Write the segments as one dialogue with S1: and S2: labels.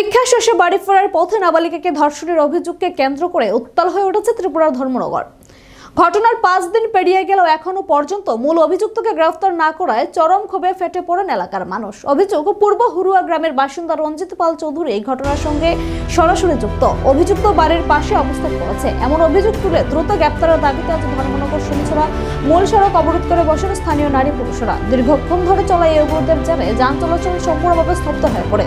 S1: পরীক্ষা শেষে বাড়ি ফেরার পথে নাবালিকাকে ধর্ষণের অভিযোগকে কেন্দ্র করে উত্তাল হয়ে উঠেছে ত্রিপুরার ধর্মনগর। ঘটনার পাঁচ দিন পেরিয়ে গেলেও এখনও পর্যন্ত মূল অভিযুক্তকে গ্রেফতার না করায় চরম ক্ষোভে ফেটে পড়েন এলাকার মানুষ। অভিযোগ, পূর্ব হুরুয়া গ্রামের বাসিন্দা রঞ্জিত পাল চৌধুরী এই ঘটনার সঙ্গে সরাসরি যুক্ত। অভিযুক্ত বাড়ির পাশে অবস্থান করেছে। এমন অভিযোগ তুলে দ্রুত গ্রেপ্তারের দাবিতে আজ ধর্মনগর সুমিছড়া মূল সড়ক অবরোধ করে বসেন স্থানীয় নারী পুরুষরা। দীর্ঘক্ষণ ধরে চলা এই অবরোধের জেরে যান চলাচল সম্পূর্ণভাবে স্তব্ধ হয়ে পড়ে।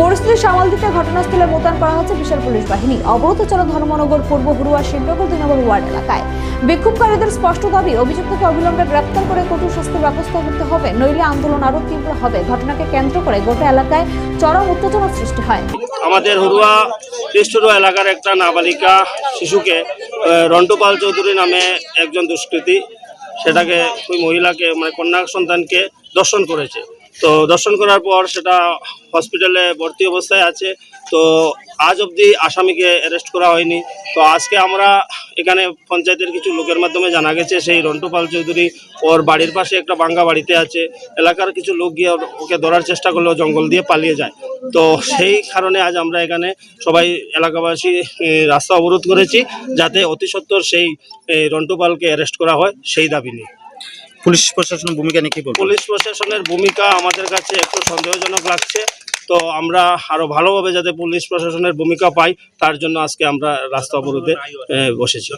S1: পরিস্থিতি সামাল দিতে ঘটনাস্থলে মোতায়েন করা হয়েছে বিশাল পুলিশ বাহিনী। অবরোধে চলা ধর্মনগর, পূর্ব হুরুয়া, শিবনগর দুই ওয়ার্ড এলাকায়। বিক্ষোভকারীদের স্পষ্ট দাবি অভিযুক্তকে অবিলম্বে গ্রেপ্তার করে কঠোর শাস্তির ব্যবস্থা করতে হবে। নইলে আন্দোলন আরও তীব্র হবে। ঘটনাকে কেন্দ্র করে গোটা এলাকায় চরম উত্তেজনা সৃষ্টি হয়।
S2: আমাদের হরুয়া টেস্টরুয়া এলাকার একটা নাবালিকা শিশুকে আহ, রন্টু পাল চৌধুরী নামে একজন দুষ্কৃতী সেটাকে ওই মহিলাকে মানে কন্যা সন্তানকে দর্শন করেছে। তো দর্শন করার পর সেটা হসপিটালে ভর্তি অবস্থায় আছে। তো আজ অবধি আসামিকে অ্যারেস্ট করা হয়নি। তো আজকে আমরা এখানে পঞ্চায়েতের কিছু লোকের মাধ্যমে জানা গেছে সেই রন্টু পাল চৌধুরী ওর বাড়ির পাশে একটা বাঙ্গা বাড়িতে আছে। এলাকার কিছু লোক গিয়ে ওকে ধরার চেষ্টা করলেও জঙ্গল দিয়ে পালিয়ে যায়। তো সেই কারণে আজ আমরা এখানে সবাই এলাকাবাসী রাস্তা অবরোধ করেছি যাতে অতি সত্বর সেই এ, রন্টু পালকে অ্যারেস্ট করা হয় সেই দাবি নিয়ে।
S3: পুলিশ প্রশাসনের ভূমিকা নিয়ে কি
S2: পুলিশ প্রশাসনের ভূমিকা আমাদের কাছে একটু সন্দেহজনক লাগছে। তো আমরা আরও ভালোভাবে যাতে পুলিশ প্রশাসনের ভূমিকা পাই, তার জন্য আজকে আমরা রাস্তা অবরোধে বসেছি।